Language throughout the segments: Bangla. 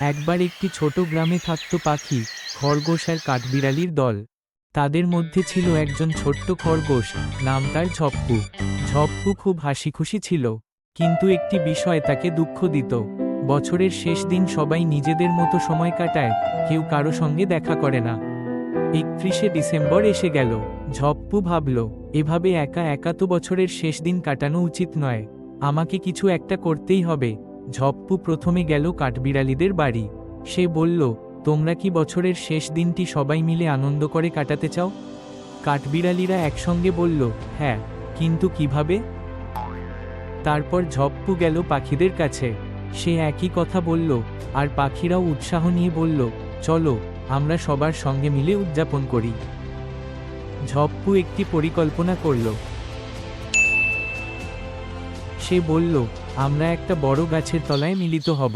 একবার একটি ছোট গ্রামে থাকত পাখি, খরগোশ আর কাঠবিড়ালির দল। তাদের মধ্যে ছিল একজন ছোট্ট খরগোশ, নাম তার ঝপ্পু। ঝপ্পু খুব হাসি খুশি ছিল, কিন্তু একটি বিষয় তাকে দুঃখ দিত। বছরের শেষ দিন সবাই নিজেদের মতো সময় কাটায়, কেউ কারও সঙ্গে দেখা করে না। একত্রিশে ডিসেম্বর এসে গেল, ঝপ্পু ভাবল, এভাবে একা একা তো বছরের শেষ দিন কাটানো উচিত নয়। আমাকে কিছু একটা করতেই হবে। ঝপ্পু প্রথমে গেল কাঠবিড়ালিদের বাড়ি। সে বলল, তোমরা কি বছরের শেষ দিনটি সবাই মিলে আনন্দ করে কাটাতে চাও? কাঠবিড়ালিরা একসঙ্গে বলল হ্যাঁ কিন্তু কীভাবে? তারপর ঝপ্পু গেল পাখিদের কাছে। সে একই কথা বলল, আর পাখিরাও উৎসাহ নিয়ে বলল, চলো, আমরা সবার সঙ্গে মিলে উদযাপন করি। ঝপ্পু একটি পরিকল্পনা করল। সে বলল আমরা একটা বড় গাছের তলায় মিলিত হব।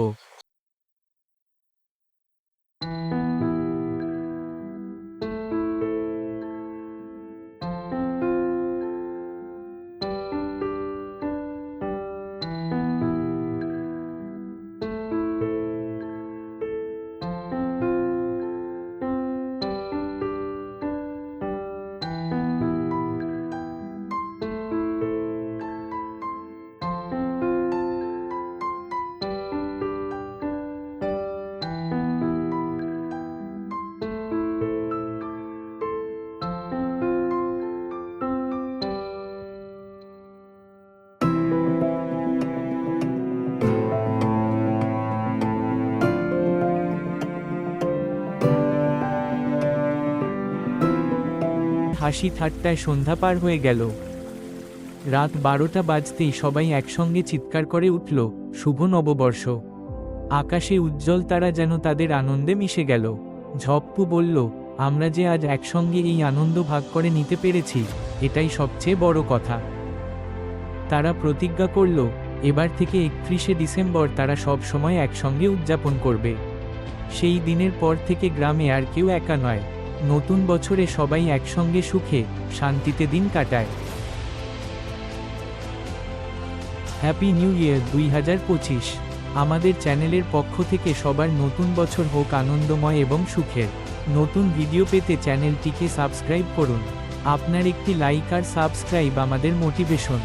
হাসি ঠাট্টায় সন্ধ্যা পার হয়ে গেল। রাত বারোটা বাজতেই সবাই একসঙ্গে চিৎকার করে উঠল, শুভ নববর্ষ। আকাশে উজ্জ্বল তারা যেন তাদের আনন্দে মিশে গেল। ঝপ্পু বলল, আমরা যে আজ একসঙ্গে এই আনন্দ ভাগ করে নিতে পেরেছি, এটাই সবচেয়ে বড় কথা। তারা প্রতিজ্ঞা করল, এবার থেকে একত্রিশে ডিসেম্বর তারা সব সময় একসঙ্গে উদযাপন করবে। সেই দিনের পর থেকে গ্রামে আর কেউ একা নয়। নতুন বছরে সবাই একসঙ্গে সুখে, শান্তিতে দিন কাটায়। হ্যাপি নিউ ইয়ার দুই হাজার পঁচিশ। আমাদের চ্যানেলের পক্ষ থেকে সবার নতুন বছর হোক আনন্দময় এবং সুখের। নতুন ভিডিও পেতে চ্যানেলটিকে সাবস্ক্রাইব করুন। আপনার একটি লাইক আর সাবস্ক্রাইব আমাদের মোটিভেশন।